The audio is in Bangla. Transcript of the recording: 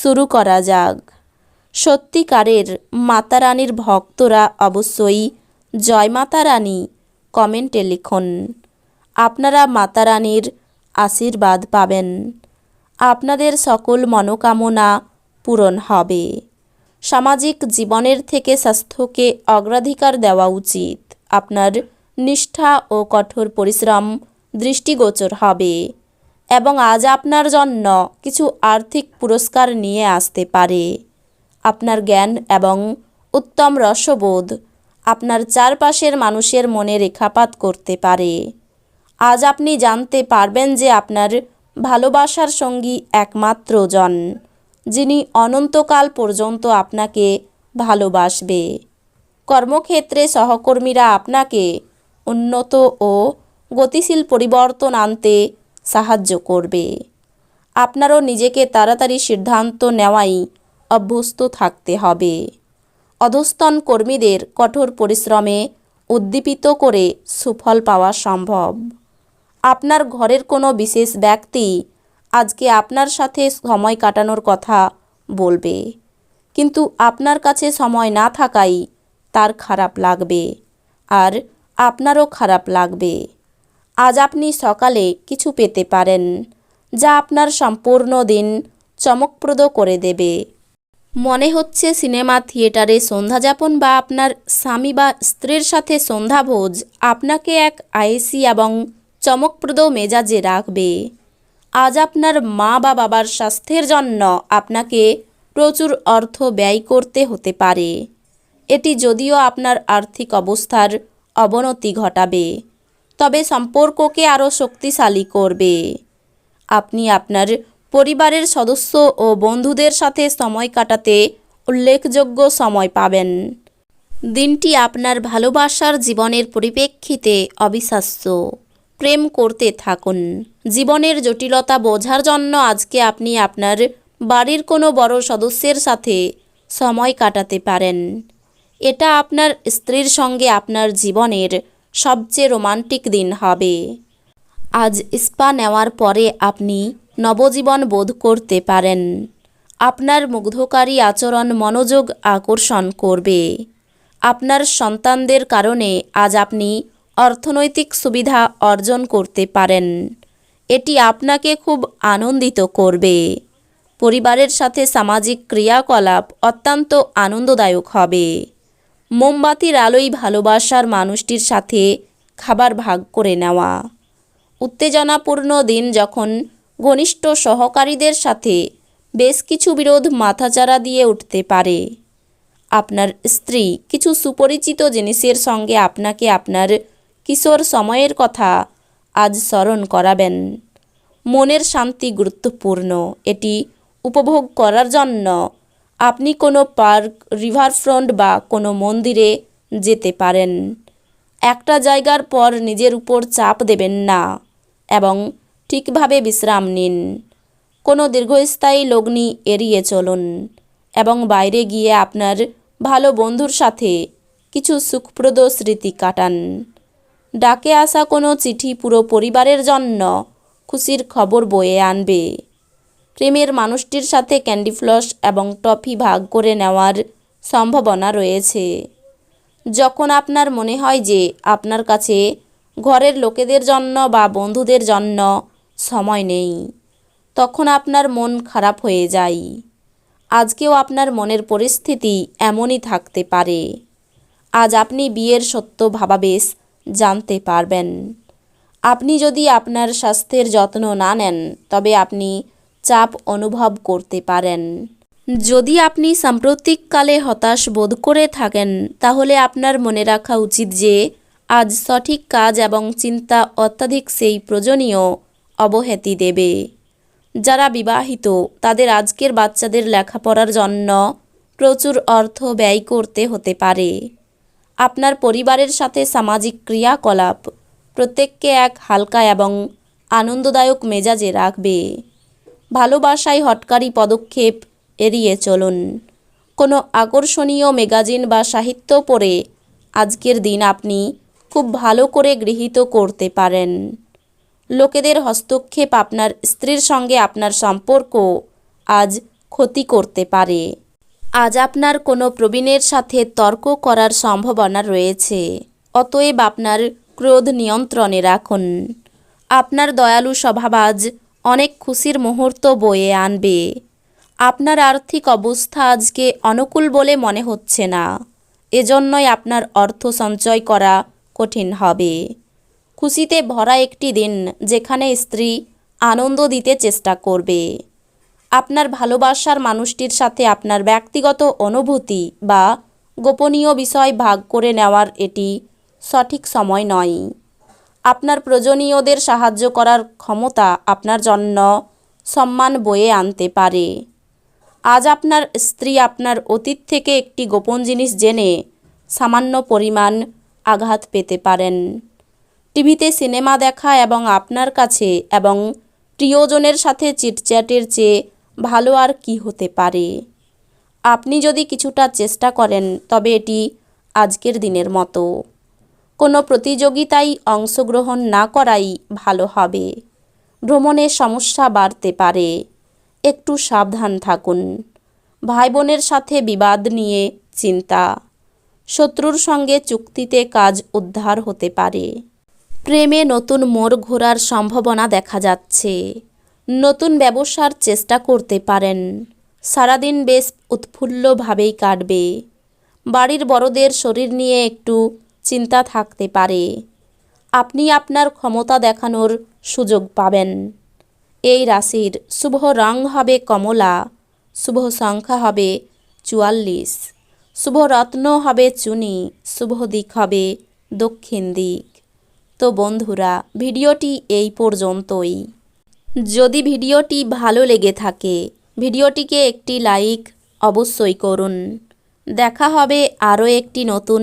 শুরু করা যাক। সত্যিকারের মাতা রানীর ভক্তরা অবশ্যই জয় মাতা রানী কমেন্টে লিখুন। আপনারা মাতা রানীর আশীর্বাদ পাবেন। আপনাদের সকল মনোকামনা পূরণ হবে। সামাজিক জীবনের থেকে স্বাস্থ্যকে অগ্রাধিকার দেওয়া উচিত। আপনার নিষ্ঠা ও কঠোর পরিশ্রম দৃষ্টিগোচর হবে। এবং আজ আপনার জন্য কিছু আর্থিক পুরস্কার নিয়ে আসতে পারে। আপনার জ্ঞান এবং উত্তম রসবোধ আপনার চারপাশের মানুষের মনে রেখাপাত করতে পারে। আজ আপনি জানতে পারবেন যে আপনার ভালোবাসার সঙ্গী একমাত্র জন, যিনি অনন্তকাল পর্যন্ত আপনাকে ভালোবাসবে। কর্মক্ষেত্রে সহকর্মীরা আপনাকে উন্নত ও গতিশীল পরিবর্তন আনতে সাহায্য করবে। আপনারও নিজেকে তাড়াতাড়ি সিদ্ধান্ত নেওয়াই অভ্যস্ত থাকতে হবে। অধস্তন কর্মীদের কঠোর পরিশ্রমে উদ্দীপিত করে সুফল পাওয়া সম্ভব। আপনার ঘরের কোনো বিশেষ ব্যক্তি আজকে আপনার সাথে সময় কাটানোর কথা বলবে, কিন্তু আপনার কাছে সময় না থাকাই তার খারাপ লাগবে আর আপনারও খারাপ লাগবে। আজ আপনি সকালে কিছু পেতে পারেন, যা আপনার সম্পূর্ণ দিন চমকপ্রদ করে দেবে। মনে হচ্ছে সিনেমা থিয়েটারে সন্ধ্যাযাপন বা আপনার স্বামী বা স্ত্রীর সাথে সন্ধ্যাভোজ আপনাকে এক আয়েসি এবং চমকপ্রদ মেজাজে রাখবে। আজ আপনার মা বা বাবার স্বাস্থ্যের জন্য আপনাকে প্রচুর অর্থ ব্যয় করতে হতে পারে। এটি যদিও আপনার আর্থিক অবস্থার অবনতি ঘটাবে। তবে সম্পর্ককে আরও শক্তিশালী করবে। আপনি আপনার পরিবারের সদস্য ও বন্ধুদের সাথে সময় কাটাতে উল্লেখযোগ্য সময় পাবেন। দিনটি আপনার ভালোবাসার জীবনের পরিপ্রেক্ষিতে অবিশ্বাস্য। প্রেম করতে থাকুন। জীবনের জটিলতা বোঝার জন্য আজকে আপনি আপনার বাড়ির কোনো বড় সদস্যের সাথে সময় কাটাতে পারেন। এটা আপনার স্ত্রীর সঙ্গে আপনার জীবনের সবচেয়ে রোমান্টিক দিন হবে। আজ স্পা নেওয়ার পরে আপনি নবজীবন বোধ করতে পারেন। আপনার মুগ্ধকারী আচরণ মনোযোগ আকর্ষণ করবে। আপনার সন্তানদের কারণে আজ আপনি অর্থনৈতিক সুবিধা অর্জন করতে পারেন। এটি আপনাকে খুব আনন্দিত করবে। পরিবারের সাথে সামাজিক ক্রিয়াকলাপ অত্যন্ত আনন্দদায়ক হবে। মোমবাতির আলোয় ভালোবাসার মানুষটির সাথে খাবার ভাগ করে নেওয়া। উত্তেজনাপূর্ণ দিন যখন ঘনিষ্ঠ সহকারীদের সাথে বেশ কিছু বিরোধ মাথাচাড়া দিয়ে উঠতে পারে। আপনার স্ত্রী কিছু সুপরিচিত জিনিসের সঙ্গে আপনাকে আপনার কিশোর সময়ের কথা আজ স্মরণ করাবেন। মনের শান্তি গুরুত্বপূর্ণ। এটি উপভোগ করার জন্য আপনি কোনো পার্ক, রিভারফ্রন্ট বা কোনো মন্দিরে যেতে পারেন। একটা জায়গার পর নিজের উপর চাপ দেবেন না এবং ঠিকভাবে বিশ্রাম নিন। কোনো দীর্ঘস্থায়ী লগ্নি এড়িয়ে চলুন এবং বাইরে গিয়ে আপনার ভালো বন্ধুর সাথে কিছু সুখপ্রদ স্মৃতি কাটান। ডাকে আসা কোনো চিঠি পুরো পরিবারের জন্য খুশির খবর বয়ে আনবে। প্রেমের মানুষটির সাথে ক্যান্ডি ফ্লস এবং টফি ভাগ করে নেওয়ার সম্ভাবনা রয়েছে। যখন আপনার মনে হয় যে আপনার কাছে ঘরের লোকেদের জন্য বা বন্ধুদের জন্য সময় নেই, তখন আপনার মন খারাপ হয়ে যায়। আজকেও আপনার মনের পরিস্থিতি এমনই থাকতে পারে। আজ আপনি বিয়ের সত্য ভাবাবেশ জানতে পারবেন। আপনি যদি আপনার স্বাস্থ্যের যত্ন না নেন, তবে আপনি চাপ অনুভব করতে পারেন। যদি আপনি সাম্প্রতিককালে হতাশ বোধ করে থাকেন, তাহলে আপনার মনে রাখা উচিত যে, আজ সঠিক কাজ এবং চিন্তা অত্যাধিক সেই প্রয়োজনীয় অবহেতি দেবে। যারা বিবাহিত, তাদের আজকের বাচ্চাদের লেখাপড়ার জন্য প্রচুর অর্থ ব্যয় করতে হতে পারে। আপনার পরিবারের সাথে সামাজিক ক্রিয়াকলাপ প্রত্যেককে এক হালকা এবং আনন্দদায়ক মেজাজে রাখবে। ভালোবাসায় হটকারী পদক্ষেপ এড়িয়ে চলুন। কোনো আকর্ষণীয় ম্যাগাজিন বা সাহিত্য পড়ে আজকের দিন আপনি খুব ভালো করে গৃহীত করতে পারেন। লোকেদের হস্তক্ষেপ আপনার স্ত্রীর সঙ্গে আপনার সম্পর্ক আজ ক্ষতি করতে পারে। আজ আপনার কোনো প্রবীণের সাথে তর্ক করার সম্ভাবনা রয়েছে, অতএব আপনার ক্রোধ নিয়ন্ত্রণে রাখুন। আপনার দয়ালু স্বভাব আজ অনেক খুশির মুহূর্ত বয়ে আনবে। আপনার আর্থিক অবস্থা আজকে অনুকূল বলে মনে হচ্ছে না। এজন্যই আপনার অর্থ সঞ্চয় করা কঠিন হবে। খুশিতে ভরা একটি দিন যেখানে স্ত্রী আনন্দ দিতে চেষ্টা করবে। আপনার ভালোবাসার মানুষটির সাথে আপনার ব্যক্তিগত অনুভূতি বা গোপনীয় বিষয় ভাগ করে নেওয়ার এটি সঠিক সময় নয়। আপনার প্রয়োজনীয়দের সাহায্য করার ক্ষমতা আপনার জন্য সম্মান বয়ে আনতে পারে। আজ আপনার স্ত্রী আপনার অতীত থেকে একটি গোপন জিনিস জেনে সামান্য পরিমাণ আঘাত পেতে পারেন। টিভিতে সিনেমা দেখা এবং আপনার কাছে এবং প্রিয়জনের সাথে চিটচ্যাটের চেয়ে ভালো আর কি হতে পারে? আপনি যদি কিছুটা চেষ্টা করেন, তবে এটি আজকের দিনের মতো। কোনো প্রতিযোগিতায় অংশগ্রহণ না করাই ভালো হবে। ভ্রমণে সমস্যা বাড়তে পারে। একটু সাবধান থাকুন। ভাই বোনের সাথে বিবাদ নিয়ে চিন্তা। শত্রুর সঙ্গে চুক্তিতে কাজ উদ্ধার হতে পারে। প্রেমে নতুন মোড় ঘোরার সম্ভাবনা দেখা যাচ্ছে। নতুন ব্যবসার চেষ্টা করতে পারেন। সারাদিন বেশ উৎফুল্লভাবেই কাটবে। বাড়ির বড়দের শরীর নিয়ে একটু চিন্তা থাকতে পারে। আপনি আপনার ক্ষমতা দেখানোর সুযোগ পাবেন। এই রাশির শুভ রং হবে কমলা, শুভ সংখ্যা হবে চুয়াল্লিশ, শুভ রত্ন হবে চুনি, শুভ দিক হবে দক্ষিণ দিক। তো বন্ধুরা, ভিডিওটি এই পর্যন্তই। যদি ভিডিওটি ভালো লেগে থাকে, ভিডিওটিকে একটি লাইক অবশ্যই করুন। দেখা হবে আরও একটি নতুন